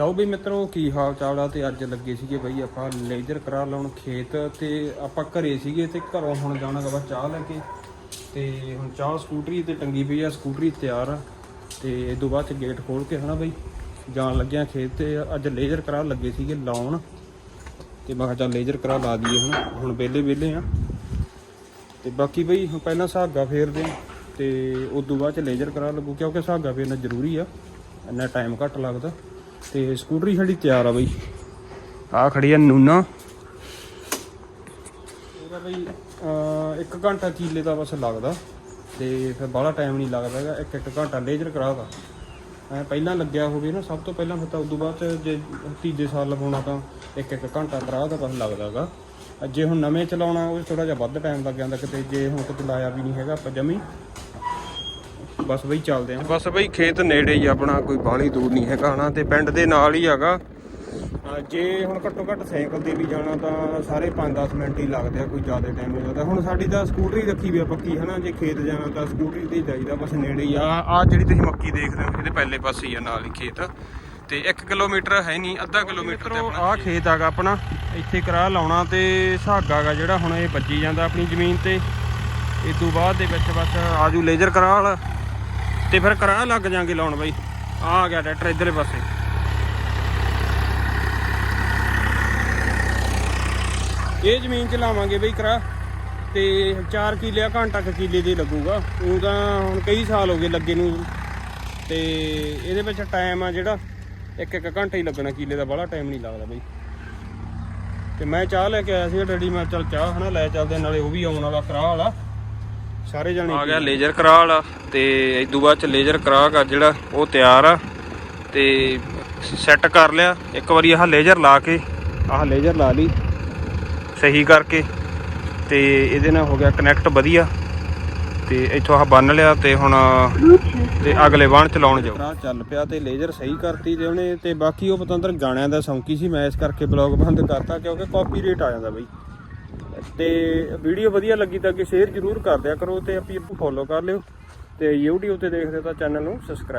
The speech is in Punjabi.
ਲਓ ਵੀ ਮਿੱਤਰੋ, ਕੀ ਹਾਲ ਚਾਲ ਆ? ਤੇ ਅੱਜ ਲੱਗੇ ਸੀਗੇ ਬਈ ਆਪਾਂ ਲੇਜ਼ਰ ਕਰਾ ਲਾਉਣ ਖੇਤ ਤੇ ਆਪਾਂ ਘਰੇ ਸੀਗੇ ਤੇ ਘਰੋਂ ਹੁਣ ਜਾਣਾ ਗਾ ਚਾਹ ਲੈ ਕੇ। ਤੇ ਹੁਣ ਚਾਹ ਸਕੂਟਰੀ ਤੇ ਟੰਗੀ ਪਈ ਆ, ਸਕੂਟਰੀ ਤਿਆਰ ਆ। ਤੇ ਇਸ ਤੋਂ ਬਾਅਦ ਚ ਗੇਟ ਖੋਲ ਕੇ ਹਨਾ ਬਈ, ਜਾਣ ਲੱਗਿਆ ਖੇਤ ਤੇ ਅੱਜ ਲੇਜ਼ਰ ਕਰਾ ਲੱਗੇ ਸੀਗੇ ਲਾਉਣ। ਤੇ ਮੈਂ ਕਿਹਾ ਚੱਲ ਲੇਜ਼ਰ ਕਰਾ ਲਾ ਦਈਏ ਹੁਣ ਹੁਣ ਵਿਹਲੇ ਵਿਹਲੇ ਆ। ਤੇ ਬਾਕੀ ਬਈ, ਹੁਣ ਪਹਿਲਾਂ ਸੁਹਾਗਾ ਫੇਰਦੇ ਆ। ਤੇ ਉਸ ਤੋਂ ਬਾਅਦ ਚ ਲੇਜ਼ਰ ਕਰਾ ਲੱਗੂ, ਕਿਉਂਕਿ ਸੁਹਾਗਾ ਫੇਰਨਾ ਜ਼ਰੂਰੀ ਆ। ਇੰਨਾ ਟਾਈਮ ਘੱਟ ਲੱਗਦਾ। ਤੇ ਸਕੂਟਰੀ ਸਾਡੀ ਤਿਆਰ ਆ ਬਈ। ਆ ਖੜੀ ਆ ਨੂਨਾ। ਇਹਦਾ ਬਈ ਇੱਕ ਘੰਟਾ ਚੀਲੇ ਦਾ ਬਸ ਲੱਗਦਾ। ਤੇ ਫਿਰ ਬਾਹਲਾ ਟਾਈਮ ਨਹੀਂ ਲੱਗਦਾ ਹੈਗਾ। ਇੱਕ ਇੱਕ ਘੰਟਾ ਲੇਜ਼ਰ ਕਰਾਦਾ ਐ ਪਹਿਲਾਂ ਲੱਗਿਆ ਹੋਵੇ ਨਾ ਸਭ ਤੋਂ ਪਹਿਲਾਂ ਫਿਰ ਤਾਂ ਉਦੋਂ ਬਾਅਦ ਜੇ ਤੀਜੇ ਸਾਲ ਲਗਾਉਣਾ ਤਾਂ ਇੱਕ ਇੱਕ ਘੰਟਾ ਕਰਾ ਦਾ ਬਸ ਲੱਗਦਾਗਾ ਜੇ ਹੁਣ ਨਵੇਂ ਚਲਾਉਣਾ ਉਹ ਥੋੜਾ ਜਿਹਾ ਵੱਧ ਟਾਈਮ ਲੱਗ ਜਾਂਦਾ ਕਿਤੇ। ਜੇ ਹੁਣ ਕਿਤੇ ਲਾਇਆ ਵੀ ਨਹੀਂ ਹੈਗਾ ਆਪਾਂ ਜਮੀ। ਬਸ ਬਈ ਚੱਲਦੇ ਆਂ। ਬਸ ਬਈ ਖੇਤ ਨੇੜੇ ਹੀ ਆਪਣਾ ਕੋਈ ਬਾਹਲੀ ਦੂਰ ਨਹੀਂ ਹੈਗਾ ਹਨਾ ਤੇ ਪਿੰਡ ਦੇ ਨਾਲ ਹੀ ਹੈਗਾ। ਜੇ ਹੁਣ ਘੱਟੋ ਘੱਟ ਸਾਈਕਲ ਤੇ ਵੀ ਜਾਣਾ ਤਾਂ ਸਾਰੇ 5-10 ਮਿੰਟ ਹੀ ਲੱਗਦੇ ਆ ਕੋਈ ਜ਼ਿਆਦਾ ਟਾਈਮ ਨਹੀਂ ਲੱਗਦਾ। ਹੁਣ ਸਾਡੀ ਤਾਂ ਸਕੂਟਰੀ ਰੱਖੀ ਵੀ ਆ ਪੱਕੀ ਹਨਾ ਜੇ ਖੇਤ ਜਾਣਾ ਤਾਂ ਸਕੂਟਰੀ ਤੇ ਜਾਈਦਾ ਬਸ ਨੇੜੇ ਹੀ ਆ। ਆ ਜਿਹੜੀ ਤੁਸੀਂ ਮੱਕੀ ਦੇਖ ਰਹੇ ਹੋ ਇਹਦੇ ਪਹਿਲੇ ਪਾਸੇ ਹੀ ਆ ਨਾਲ ਹੀ ਖੇਤ। ਤੇ 1 ਕਿਲੋਮੀਟਰ ਹੈ ਨਹੀਂ ਅੱਧਾ ਕਿਲੋਮੀਟਰ ਤੇ ਆਪਣਾ ਆ ਖੇਤ। ਆਗਾ ਆਪਣਾ ਇੱਥੇ ਕਰਾ ਲਾਉਣਾ ਤੇ ਸੁਹਾਗਾ ਗਾ ਜਿਹੜਾ ਹੁਣ ਇਹ ਵੱਜੀ ਜਾਂਦਾ ਆਪਣੀ ਜ਼ਮੀਨ ਤੇ। ਇਸ ਤੋਂ ਬਾਅਦ ਦੇ ਵਿੱਚ ਬਸ ਆਜੂ ਲੇਜ਼ਰ ਕਰਾ ਵਾਲਾ। ਤੇ ਫਿਰ ਕਰਾ ਲੱਗ ਜਾਾਂਗੇ ਲਾਉਣ ਬਾਈ। ਆ ਗਿਆ ਟਰੈਕਟਰ ਇਧਰਲੇ ਪਾਸੇ। ਇਹ ਜ਼ਮੀਨ ਚ ਲਾਵਾਂਗੇ ਬਈ ਕਰਾ। ਤੇ 4 ਕਿੱਲੇ ਆ, ਘੰਟਾ ਕੁ ਕਿੱਲੇ ਦੇ ਲੱਗੂਗਾ। ਉਹ ਤਾਂ ਹੁਣ ਕਈ ਸਾਲ ਹੋ ਗਏ ਲੱਗੇ ਨੂੰ। ਤੇ ਇਹਦੇ ਵਿੱਚ ਟਾਈਮ ਆ ਜਿਹੜਾ, ਇੱਕ ਇੱਕ ਘੰਟਾ ਹੀ ਲੱਗਣਾ, ਕਿੱਲੇ ਦਾ ਬੜਾ ਟਾਈਮ ਨਹੀਂ ਲੱਗਦਾ ਬਈ। ਤੇ ਮੈਂ ਚਾਹ ਲੈ ਕੇ ਆਇਆ ਸੀ ਡੈਡੀ ਮੈਂ ਚੱਲ ਚਾਹ ਹਨਾ, ਲੈ ਚੱਲਦੇ ਨਾਲੇ ਉਹ ਵੀ ਆਉਣ ਵਾਲਾ, ਕਰਾ ਵਾਲਾ। ਸਾਰੇ ਜਾਣੇ ਆ ਗਿਆ ਲੇਜ਼ਰ ਕਰਾ ਵਾਲਾ ਤੇ ਇਸ ਤੋਂ ਬਾਅਦ ਚ ਲੇਜ਼ਰ ਕਰਾ ਕਰ ਜਿਹੜਾ ਉਹ ਤਿਆਰ ਆ ਤੇ ਸੈੱਟ ਕਰ ਲਿਆ। ਇੱਕ ਵਾਰੀ ਆਹ ਲੇਜ਼ਰ ਲਾ ਕੇ ਆਹ ਲੇਜ਼ਰ ਲਾ ਲਈ ਸਹੀ ਕਰਕੇ ਤੇ ਇਹਦੇ ਨਾਲ ਹੋ ਗਿਆ ਕਨੈਕਟ ਵਧੀਆ ਤੇ ਇੱਥੋਂ ਆਹ ਬੰਨ ਲਿਆ ਤੇ ਹੁਣ ਤੇ ਅਗਲੇ ਵਾਹਣ ਚਲਾਉਣ ਜਾਓ। ਰਾਹ ਚੱਲ ਪਿਆ ਤੇ ਲੇਜ਼ਰ ਸਹੀ ਕਰਤੀ ਤੇ ਉਹਨੇ ਤੇ ਬਾਕੀ ਉਹ ਪਤੰਦਰ ਗਾਣਿਆਂ ਦਾ ਸੌਂਕੀ ਸੀ ਮੈਂ ਇਸ ਕਰਕੇ ਬਲੌਗ ਬੰਦ ਕਰਤਾ ਕਿਉਂਕਿ ਕਾਪੀ ਰੇਟ ਆ ਜਾਂਦਾ ਬਈ। ਤੇ ਵੀਡੀਓ ਵਧੀਆ ਲੱਗੀ ਤਾਂ ਅੱਗੇ ਸ਼ੇਅਰ ਜ਼ਰੂਰ ਕਰ ਦਿਆ ਕਰੋ ਤੇ ਆਪੀ ਫੋਲੋ ਕਰ ਲਿਓ ਤੇ YouTube ਤੇ ਦੇਖਦੇ ਤਾਂ ਚੈਨਲ ਨੂੰ ਸਬਸਕ੍ਰਾਈਬ